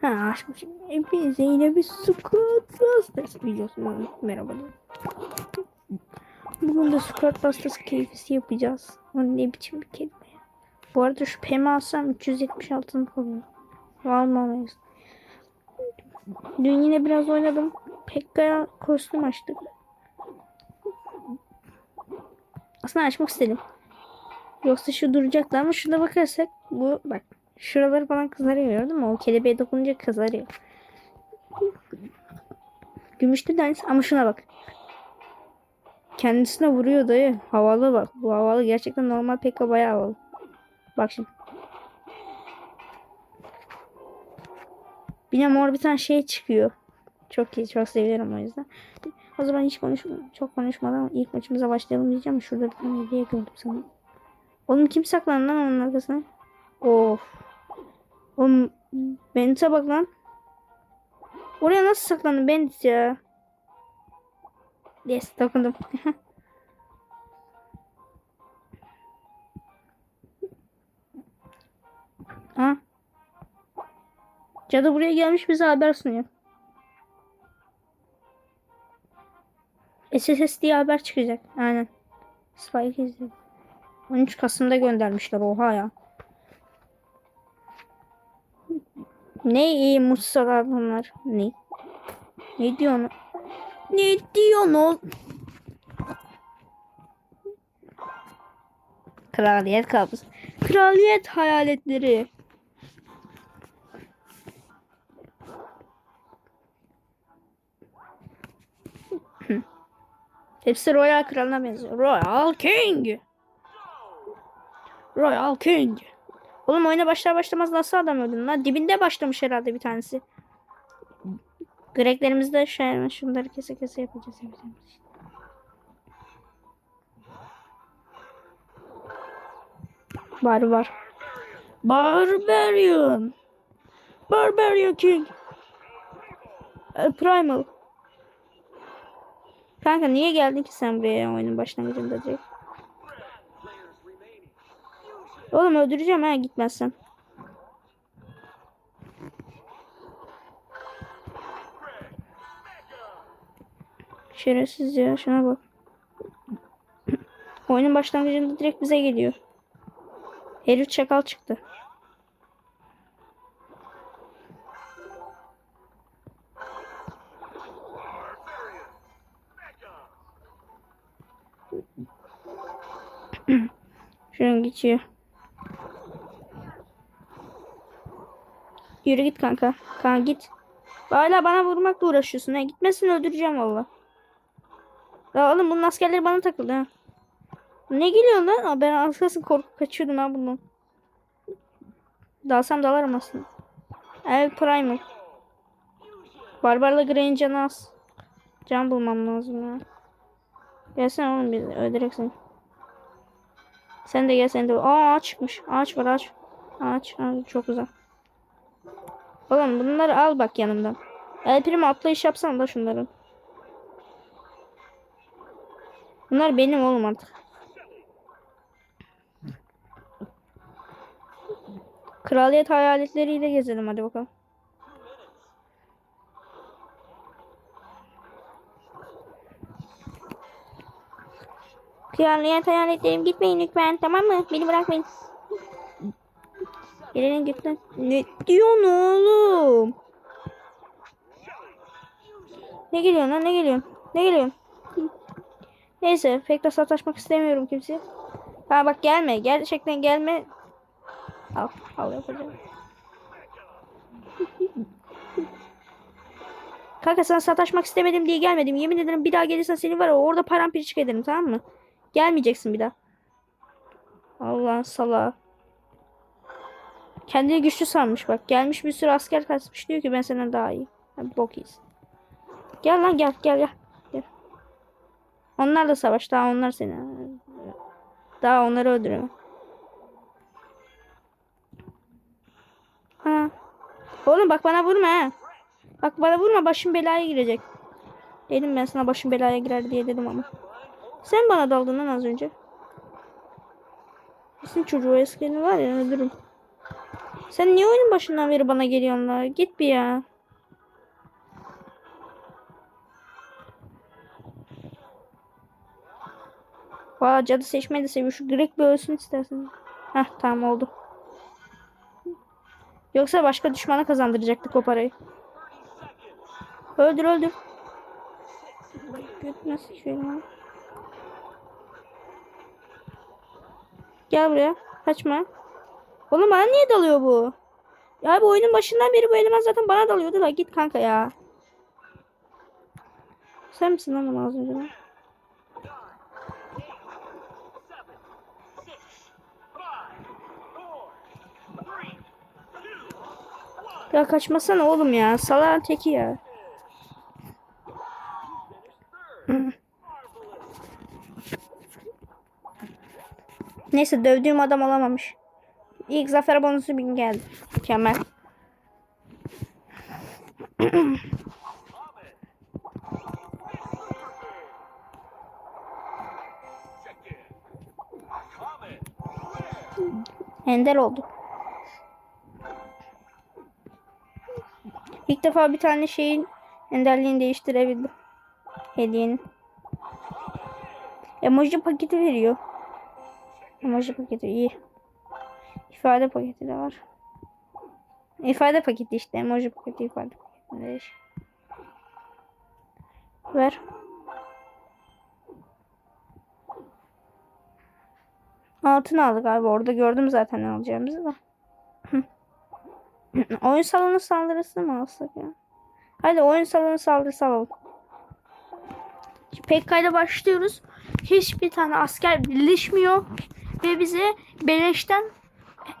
Ha açmış. Hepinize yine bir Squad Busters videosu. Merhaba. Bugün de Squad Busters keyfisi yapacağız. O ne biçim bir kelime. Bu arada şu Pem'i alsam 376 kalıyor. Almamayız. Dün yine biraz oynadım. Pekka'ya kostüm açtık. Aslında açmak istedim. Yoksa şu duracaktı ama şuna bakarsak bu bak şuraları falan kızarıyor gördün mü? O kelebeğe dokununca kızarıyor. Gümüşlü deniz ama şuna bak. Kendisine vuruyor dayı. Havalı bak. Bu havalı. Gerçekten normal pekka bayağı havalı. Bak şimdi. Bir de mor bir tane şey çıkıyor. Çok iyi. Çok seviyorum o yüzden. O zaman hiç konuş çok konuşmadan ilk maçımıza başlayalım diyeceğim. Şurada bir tane hediye gördüm sana. Oğlum kim saklandı lan onun arkasına? Of. Oğlum Bent'e bak lan. Oraya nasıl saklandın Bent ya? Yes dokundum. ha? Cadı buraya gelmiş bize haber sunuyor. SSS diye haber çıkacak. Aynen. Spike izliyor. 13 Kasım'da göndermişler oha ya. Ne iyi mutsalar bunlar. Ne? Ne diyorsun? Ne diyorsun oğlum? Kraliyet kabus. Kraliyet hayaletleri. Hepsi Royal Kralına benziyor. Royal King. Royal King. Oğlum oyuna başlar başlamaz nasıl adam öldün lan? Dibinde başlamış herhalde bir tanesi. Greklerimizde şey, şunları kese kese yapacağız. yapacağız. Var. Barbarian. Barbarian King. E, Primal. Kanka niye geldin ki sen buraya oyunun başlangıcında direkt? Oğlum öldüreceğim ha gitmezsen. Şerefsiz ya şuna bak. Oyunun başlangıcında direkt bize geliyor. Herif çakal çıktı. Şuradan geçiyor. Yürü git kanka. Kanka git. Hala bana vurmakla uğraşıyorsun. Ha. Gitmesin öldüreceğim valla. Ya oğlum bunun askerleri bana takıldı ha. Ne geliyor lan? Aa, ben arkasını korkup kaçıyordum ha bundan. Dalsam dalarım aslında. El Primal. Barbarla Grey'in canı az. Can bulmam lazım ya. Gelsene oğlum biz öldüreceksin. Sen de gel sen de. Aa ağaç çıkmış. Ağaç var ağaç. Ağaç. ağaç çok güzel. Oğlum bunları al bak yanımdan. El primo atlayış yapsana da şunların. Bunlar benim oğlum artık. Kraliyet hayaletleriyle gezelim hadi bakalım. Kraliyet hayaletlerim gitmeyin lütfen tamam mı? Beni bırakmayın. Gelenin götüne. Ne diyorsun oğlum? Ne geliyor lan ne geliyor? Ne geliyor? Neyse pek de sataşmak istemiyorum kimseye. Ha bak gelme. Gerçekten gelme. Al. Al yapacağım. Kanka sana sataşmak istemedim diye gelmedim. Yemin ederim bir daha gelirsen seni var ya orada paramparçık ederim tamam mı? Gelmeyeceksin bir daha. Allah sala. Kendini güçlü sanmış bak. Gelmiş bir sürü asker kaçmış diyor ki ben senden daha iyi. Yani bok iyisin. Gel lan gel gel gel. gel. Onlarla savaş. Daha onlar seni. Daha onları öldüremem. Ha. Oğlum bak bana vurma ha. Bak bana vurma başım belaya girecek. Dedim ben sana başım belaya girer diye dedim ama. Sen bana daldın lan az önce. Kesin çocuğu eskeni var ya öldürürüm. Sen niye oyunun başından beri bana geliyorsun la? Git bir ya. Valla cadı seçmeyi de seviyor. Şu Greg bir ölsün istersen. Heh tamam oldu. Yoksa başka düşmana kazandıracaktık o parayı. Öldür öldür. Nasıl şey lan? Gel buraya. Kaçma. Oğlum bana niye dalıyor bu? Ya bu oyunun başından beri bu eleman zaten bana dalıyordu da git kanka ya. Sen misin lan az önce? lan? Ya kaçmasana oğlum ya. Salağın teki ya. Neyse dövdüğüm adam olamamış. İlk zafer bonusu bin geldi. Mükemmel. Ender oldu. İlk defa bir tane şeyin enderliğini değiştirebildim. Hediyenin. Emoji paketi veriyor. Emoji paketi iyi. İfade paketi de var. İfade paketi işte. Emoji paketi ifade paketi. Ver. Altın aldık abi. Orada gördüm zaten ne alacağımızı da. oyun salonu saldırısı mı alsak ya? Hadi oyun salonu saldırısı alalım. PK'yla başlıyoruz. Hiçbir tane asker birleşmiyor. Ve bize beleşten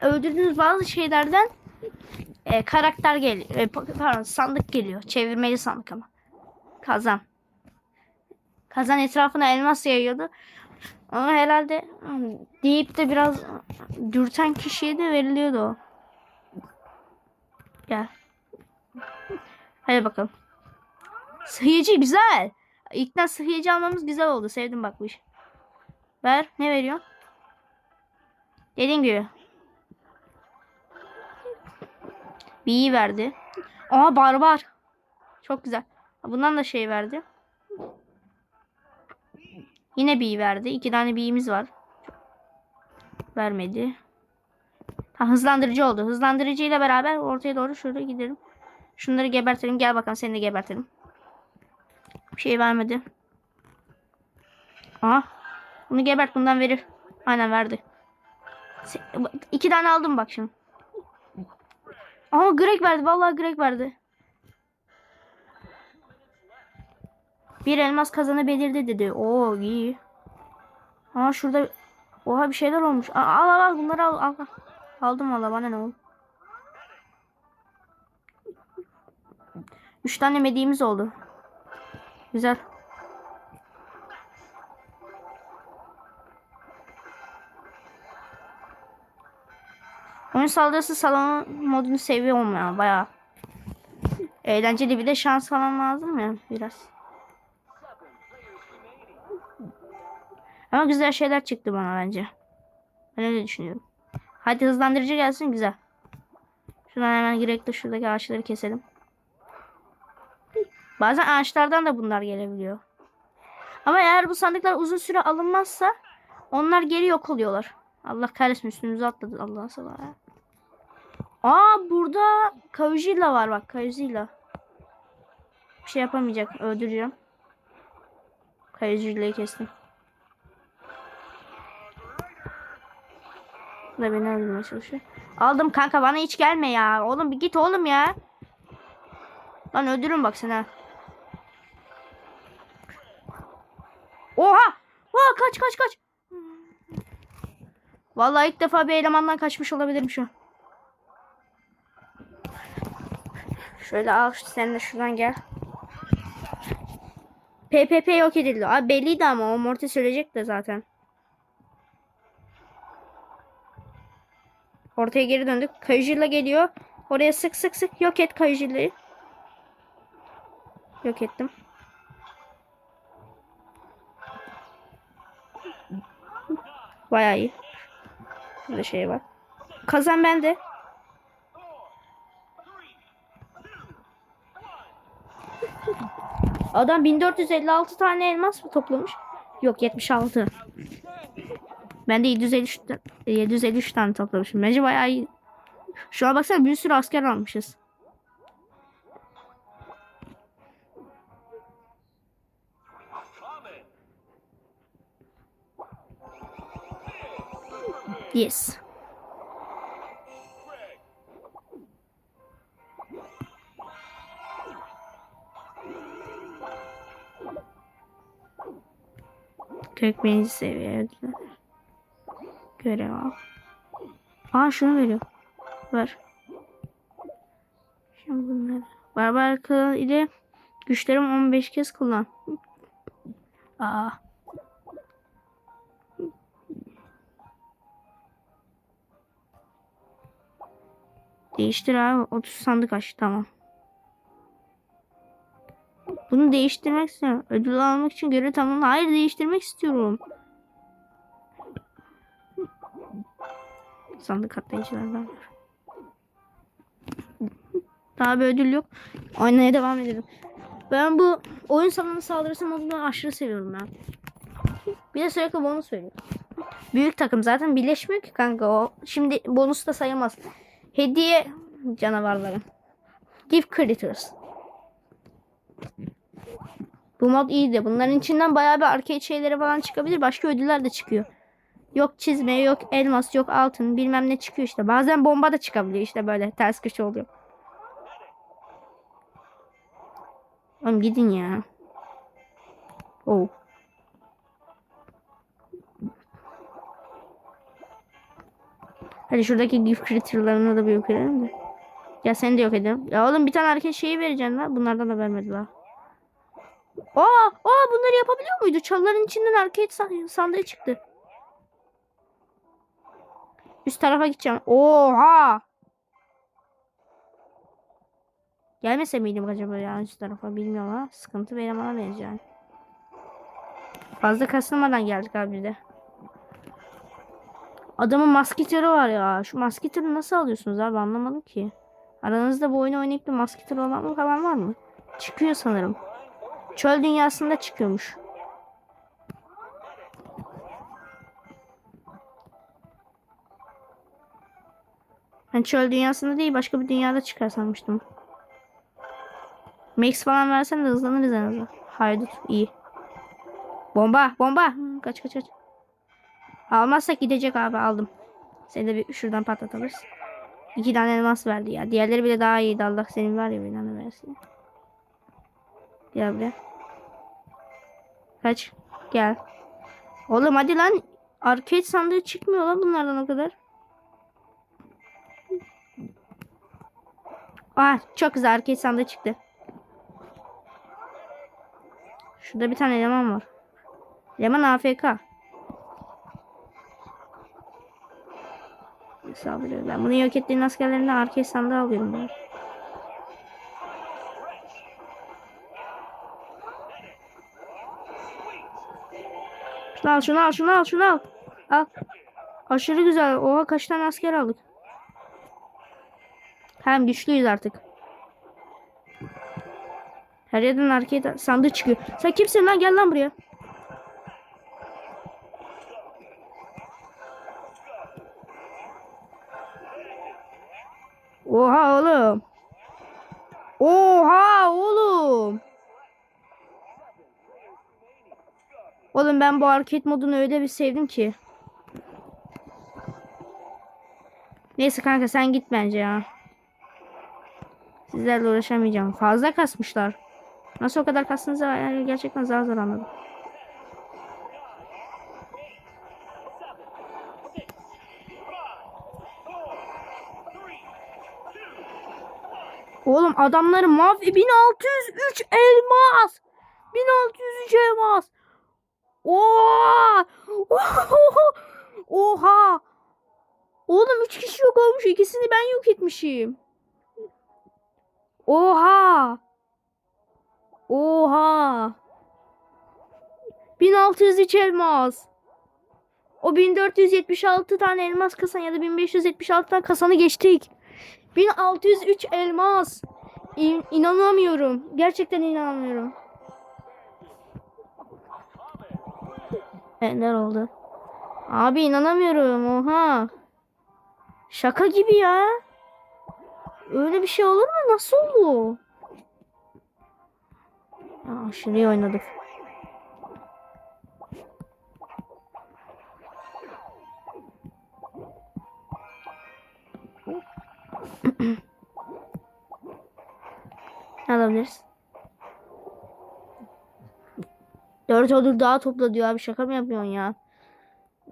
öldürdüğünüz bazı şeylerden e, karakter geliyor. E, pardon sandık geliyor. Çevirmeli sandık ama. Kazan. Kazan etrafına elmas yayıyordu. Ama herhalde hmm, deyip de biraz dürten kişiye de veriliyordu o. Gel. Hadi bakalım. Sıhhiyeci güzel. İlkten sıhhiyeci almamız güzel oldu. Sevdim bak bu iş. Ver. Ne veriyor? Dediğim gibi. Bir iyi verdi. Aa barbar. Çok güzel. Bundan da şey verdi. Yine bir verdi. İki tane birimiz var. Vermedi. Ha, hızlandırıcı oldu. Hızlandırıcı ile beraber ortaya doğru şurada gidelim. Şunları gebertelim. Gel bakalım seni de gebertelim. Bir şey vermedi. Aha. Bunu gebert bundan verir. Aynen verdi. İki tane aldım bak şimdi. Aha Greg verdi. Vallahi Greg verdi. Bir elmas kazanı belirdi dedi. Oo iyi. Aa şurada oha bir şeyler olmuş. Al al al bunları al al. Aldım valla bana ne oldu. Üç tane mediğimiz oldu. Güzel. Oyun saldırısı salonu modunu seviyorum ya bayağı. Eğlenceli bir de şans falan lazım ya biraz. Ama güzel şeyler çıktı bana bence. Ben öyle düşünüyorum. Hadi hızlandırıcı gelsin güzel. Şuradan hemen girek şuradaki ağaçları keselim. Bazen ağaçlardan da bunlar gelebiliyor. Ama eğer bu sandıklar uzun süre alınmazsa onlar geri yok oluyorlar. Allah kahretsin üstümüze atladı Allah'a sabah. Aa burada Kajila var bak Kajila. Bir şey yapamayacak. Öldüreceğim. Kajila'yı kestim. Bu da beni öldürmeye çalışıyor. Aldım kanka bana hiç gelme ya. Oğlum bir git oğlum ya. Lan öldürürüm bak seni ha. Oha! Oha kaç kaç kaç. Vallahi ilk defa bir elemandan kaçmış olabilirim şu an. Şöyle al sen de şuradan gel. PPP yok edildi. Abi belliydi ama o Morty söyleyecek de zaten. Ortaya geri döndük. Kayıcıyla geliyor. Oraya sık sık sık yok et kayıcıyı. Yok ettim. Bayağı iyi. Burada şey var. Kazan bende. Adam 1456 tane elmas mı toplamış? Yok 76. Ben de 753, ta- 753 tane toplamışım. Bence bayağı iyi. Şu an baksana bir sürü asker almışız. Yes. Kırk birinci seviye ödüller. Görev al. Aa şunu veriyor. Ver. Şimdi bunları. Barbar kılığı ile güçlerim 15 kez kullan. Aa. Değiştir abi. 30 sandık aç. Tamam. Bunu değiştirmek istiyorum. Ödül almak için görev tamamla. Hayır değiştirmek istiyorum. Sandık atlayıcılardan var. Daha bir ödül yok. Oynaya devam edelim. Ben bu oyun salonu saldırısı modunu aşırı seviyorum ya. Bir de sürekli bonus veriyor. Büyük takım zaten birleşmiyor ki kanka o. Şimdi bonus da sayılmaz. Hediye canavarları. Gift Critters. Bu mod iyiydi. Bunların içinden bayağı bir arcade şeyleri falan çıkabilir. Başka ödüller de çıkıyor. Yok çizme, yok elmas, yok altın bilmem ne çıkıyor işte. Bazen bomba da çıkabiliyor işte böyle ters köşe oluyor. Oğlum gidin ya. Oh. Hadi şuradaki gift critter'larını da bir yok edelim de. Ya seni de yok edelim. Ya oğlum bir tane hareket şeyi vereceksin lan. Bunlardan da vermediler. Aa, aa bunları yapabiliyor muydu? Çalıların içinden arcade san- sandığı çıktı. Üst tarafa gideceğim. Oha! Gelmese miydim acaba ya üst tarafa bilmiyorum ama sıkıntı benim benziyor. yani. Fazla kasılmadan geldik abi de. Adamın masketörü var ya. Şu masketörü nasıl alıyorsunuz abi anlamadım ki. Aranızda bu oyunu oynayıp bir masketör olan falan var mı? Çıkıyor sanırım. Çöl dünyasında çıkıyormuş. Ben çöl dünyasında değil başka bir dünyada çıkar sanmıştım. Max falan versen de hızlanırız en azından. Haydut iyi. Bomba bomba. Kaç kaç kaç. Almazsak gidecek abi aldım. Seni de bir şuradan patlatırız. İki tane elmas verdi ya. Diğerleri bile daha iyiydi. Allah senin var ya bir tane versin. Gel buraya. Kaç. Gel. Oğlum hadi lan. Arcade sandığı çıkmıyor lan bunlardan o kadar. Ah çok güzel arcade sandığı çıktı. Şurada bir tane eleman var. Eleman AFK. Saldırıyor. Ben bunu yok ettiğin askerlerinden arcade sandığı alıyorum. Ben. Al şunu al şunu al şunu al. Al. Aşırı güzel. Oha kaç tane asker aldık. Hem güçlüyüz artık. Her yerden arcade sandığı çıkıyor. Sen kimsin lan gel lan buraya. Oha oğlum. Oha oğlum. Oğlum ben bu arcade modunu öyle bir sevdim ki. Neyse kanka sen git bence ya. Sizlerle uğraşamayacağım. Fazla kasmışlar. Nasıl o kadar kastınızı yani gerçekten zar zor anladım. Oğlum adamları mavi 1603 elmas. 1603 elmas. Oha! Oha! Oğlum 3 kişi yok olmuş. İkisini ben yok etmişim. Oha! Oha! 1603 elmas. O 1476 tane elmas kasan ya da 1576 tane kasanı geçtik. 1603 elmas. İn- inanamıyorum. Gerçekten inanamıyorum. Neler oldu? Abi inanamıyorum. Oha. Şaka gibi ya. Öyle bir şey olur mu? Nasıl oldu? Aa, aşırı oynadık. Ne alabiliriz? Dört olur daha topla diyor abi şaka mı yapıyorsun ya?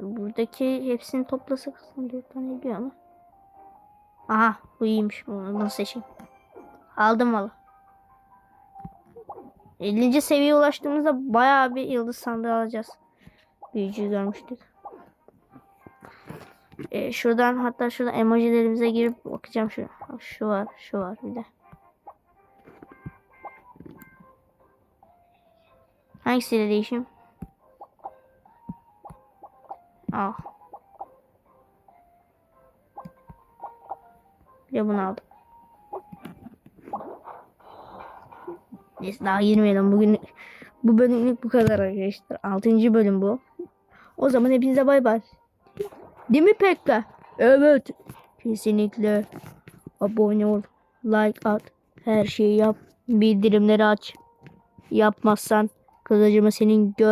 Buradaki hepsini toplasak aslında dört tane ediyor ama. Aha bu iyiymiş bunu nasıl seçeyim? Aldım valla. 50. seviyeye ulaştığımızda bayağı bir yıldız sandığı alacağız. Büyücüyü görmüştük. Ee, şuradan hatta şurada emojilerimize girip bakacağım şu. Şu var, şu var bir de. Hangisiyle değişeyim? Ah. Bir de bunu aldım. Neyse daha girmeyelim. Bugün bu bölümlük bu kadar arkadaşlar. 6. bölüm bu. O zaman hepinize bay bay. Değil mi Pekka? Evet. Kesinlikle. Abone ol. Like at. Her şeyi yap. Bildirimleri aç. Yapmazsan kılıcımı senin gör.